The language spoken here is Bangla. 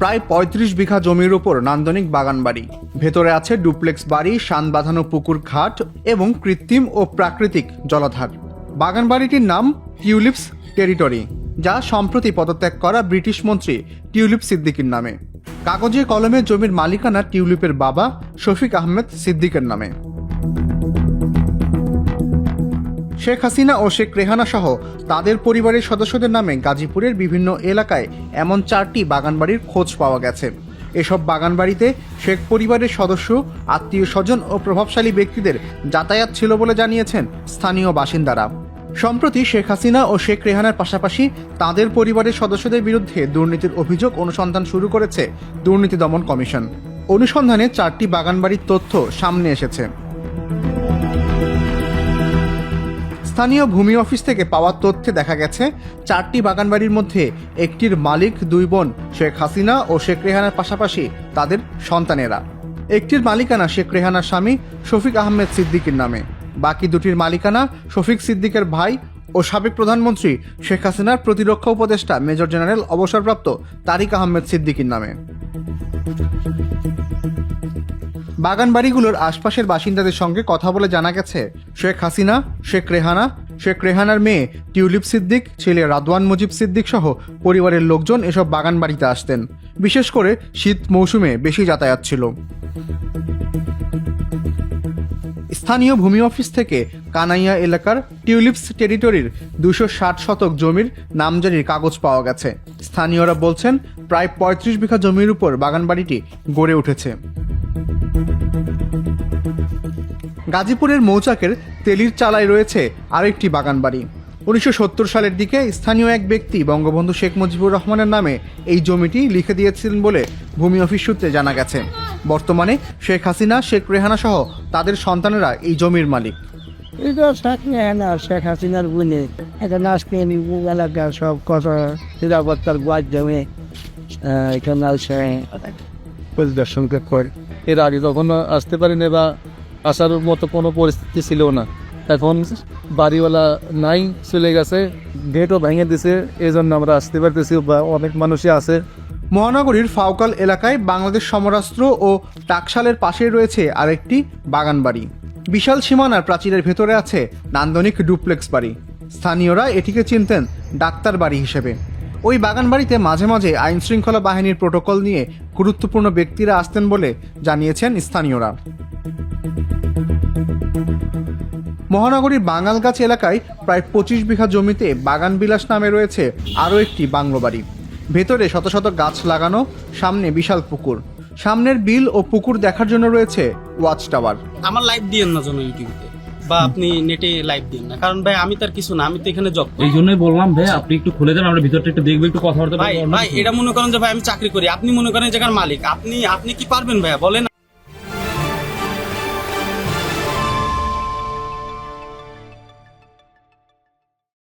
প্রায় পঁয়ত্রিশ বিঘা জমির উপর নান্দনিক বাগান বাড়ি ভেতরে আছে ডুপ্লেক্স বাড়ি, শান বাঁধানো পুকুর ঘাট এবং কৃত্রিম ও প্রাকৃতিক জলাধার। বাগান বাড়িটির নাম টিউলিপস টেরিটরি, যা সম্প্রতি পদত্যাগ করা ব্রিটিশ মন্ত্রী টিউলিপ সিদ্দিকির নামে। কাগজে কলমে জমির মালিকানা টিউলিপের বাবা শফিক আহমেদ সিদ্দিকের নামে। শেখ হাসিনা ও শেখ রেহানা সহ তাদের পরিবারের সদস্যদের নামে গাজীপুরের বিভিন্ন এলাকায় এমন চারটি বাগানবাড়ির খোঁজ পাওয়া গেছে। এসব বাগানবাড়িতে শেখ পরিবারের সদস্য, আত্মীয় স্বজন ও প্রভাবশালী ব্যক্তিদের যাতায়াত ছিল বলে জানিয়েছেন স্থানীয় বাসিন্দারা। সম্প্রতি শেখ হাসিনা ও শেখ রেহানার পাশাপাশি তাদের পরিবারের সদস্যদের বিরুদ্ধে দুর্নীতির অভিযোগ অনুসন্ধান শুরু করেছে দুর্নীতি দমন কমিশন। অনুসন্ধানে চারটি বাগানবাড়ির তথ্য সামনে এসেছে। স্থানীয় ভূমি অফিস থেকে পাওয়া তথ্যে দেখা গেছে, চারটি বাগানবাড়ির মধ্যে একটির মালিক দুই বোন, শেখ হাসিনা ও শেখ রেহানার পাশাপাশি তাদের সন্তানেরা। একটির মালিকানা শেখ রেহানার স্বামী শফিক আহমেদ সিদ্দিকের নামে। বাকি দুটির মালিকানা শফিক সিদ্দিকের ভাই ও সাবেক প্রধানমন্ত্রী শেখ হাসিনার প্রতিরক্ষা উপদেষ্টা মেজর জেনারেল অবসরপ্রাপ্ত তারিক আহমেদ সিদ্দিকির নামে। বাগান বাড়িগুলোর আশপাশের বাসিন্দাদের সঙ্গে কথা বলে জানা গেছে, শেখ হাসিনা, শেখ রেহানা, শেখ রেহানার মেয়ে টিউলিপ সিদ্দিক, ছেলে রাদওয়ান মুজিব সিদ্দিক সহ পরিবারের লোকজন এসব বাগান বাড়িতে আসতেন। বিশেষ করে শীত মৌসুমে বেশি যাতায়াত ছিল। স্থানীয় ভূমি অফিস থেকে কানাইয়া এলাকার টিউলিপস টেরিটরির দুশো ষাট শতক জমির নামজারির কাগজ পাওয়া গেছে। স্থানীয়রা বলছেন, প্রায় পঁয়ত্রিশ বিঘা জমির উপর বাগানবাড়িটি গড়ে উঠেছে। গাজীপুরের মৌচাকের তেলির চালায় রয়েছে আরেকটি বাগান বাড়ি উনিশশো সত্তর সালের দিকে স্থানীয় এক ব্যক্তি বঙ্গবন্ধু শেখ মুজিবুর রহমানের নামে এই জমিটি লিখে দিয়েছিলেন বলে ভূমি অফিস সূত্রে জানা গেছে। বর্তমানে শেখ হাসিনা শেখ রেহানা সহ তাদের সন্তানেরা এই জমির মালিক। এটা শেখ হাসিনার বুনে। এটা আজকে আমি সব কথা নিরাপত্তার গোয়ার জমে এখানে আসে করে এর আগে কখনো আসতে পারিনি বা আসার মতো কোনো পরিস্থিতি ছিল না। এখন বাড়িওয়ালা নাই, চলে গেছে গেটও ভেঙে দিছে এই জন্য আমরা আসতে পারতেছি বা অনেক মানুষই আছে। মহানগরীর ফাউকাল এলাকায় বাংলাদেশ সমরাস্ত্র ও টাকশালের পাশেই রয়েছে আরেকটি বাগান বাড়ি। বিশাল সীমানার প্রাচীরের ভেতরে আছে নান্দনিক ডুপ্লেক্স বাড়ি। স্থানীয়রা এটিকে চিনতেন ডাক্তার বাড়ি হিসেবে। ওই বাগান বাড়িতে মাঝে মাঝে আইন শৃঙ্খলা বাহিনীর প্রোটোকল নিয়ে গুরুত্বপূর্ণ ব্যক্তিরা আসতেন বলে জানিয়েছেন স্থানীয়রা। মহানগরীর বাঙালগাছ এলাকায় প্রায় পঁচিশ বিঘা জমিতে বাগান বিলাস নামে রয়েছে আরও একটি বাংলো বাড়ি। ভেতরে শত শত গাছ লাগানো, সামনে বিশাল পুকুর। সামনের বিল ও পুকুর দেখার জন্য রয়েছে ওয়াচ টাওয়ার। আমার লাইভ দিয়েন না যেন ইউটিউবে। বা আপনি নেটে লাইভ দিন না। কারণ ভাই আমি তার কিছু না আমি তো এখানে জব এই জন্যই বললাম ভাই আপনি একটু খুলে দেন আমরা ভিতরটা একটু দেখব একটু কথাবার্তা ভাই ভাই এটা মনে করেন যে ভাই আমি চাকরি করি। আপনি মনে করেন যে জায়গার মালিক। আপনি আপনি কি পারবেন ভাইয়া? বলেন